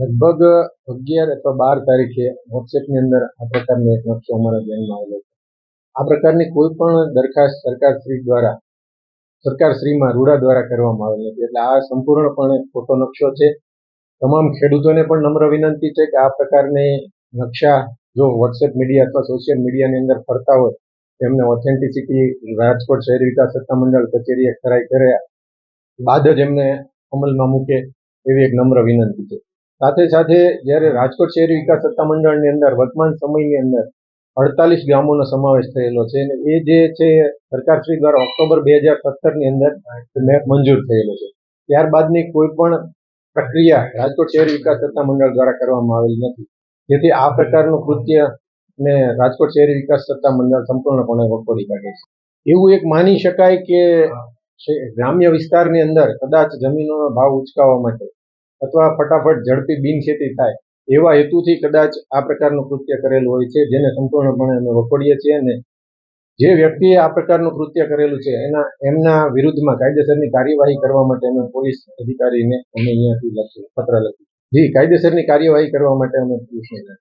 લગભગ અગિયાર અથવા બાર તારીખે વોટ્સએપની અંદર આ પ્રકારનો એક નકશો અમારા ધ્યાનમાં આવેલો છે. આ પ્રકારની કોઈ પણ દરખાસ્ત સરકારશ્રી દ્વારા, સરકારશ્રીમાં રૂડા દ્વારા કરવામાં આવેલ નથી. એટલે આ સંપૂર્ણપણે ખોટો નકશો છે. તમામ ખેડૂતોને પણ નમ્ર વિનંતી છે કે આ પ્રકારની નકશા જો વોટ્સએપ મીડિયા અથવા સોશિયલ મીડિયાની અંદર ફરતા હોય તેમને ઓથેન્ટિસિટી રાજકોટ શહેરી વિકાસ સત્તામંડળ કચેરીએ ખરાઈ કર્યા બાદ જ એમને અમલમાં મૂકે એવી એક નમ્ર વિનંતી છે. સાથે સાથે જ્યારે રાજકોટ શહેરી વિકાસ સત્તામંડળની અંદર, વર્તમાન સમયની અંદર અડતાલીસ ગામોનો સમાવેશ થયેલો છે અને એ જે છે સરકારશ્રી દ્વારા ઓક્ટોબર બે હજાર સત્તરની અંદર મંજૂર થયેલો છે. ત્યારબાદની કોઈ પણ પ્રક્રિયા રાજકોટ શહેરી વિકાસ સત્તામંડળ દ્વારા કરવામાં આવેલી નથી. જેથી આ પ્રકારનું કૃત્ય ને રાજકોટ શહેરી વિકાસ સત્તામંડળ સંપૂર્ણપણે વખોડી કાઢે છે. એવું એક માની શકાય કે ગ્રામ્ય વિસ્તારની અંદર કદાચ જમીનોનો ભાવ ઉચકાવવા માટે અથવા ફટાફટ ઝડપી બિનખેતી થાય, એવા હેતુથી કદાચ આ પ્રકારનું કૃત્ય કરેલું હોય છે, જેને સંપૂર્ણપણે અમે વખોડીએ છીએ અને જે વ્યક્તિએ આ પ્રકારનું કૃત્ય કરેલું છે, એના, એમના વિરુદ્ધમાં કાયદેસરની કાર્યવાહી કરવા માટે અમે પોલીસ અધિકારીને અમે અહીંયાથી લખી પત્ર લખ્યું. જી, કાયદેસરની કાર્યવાહી કરવા માટે અમે પોલીસને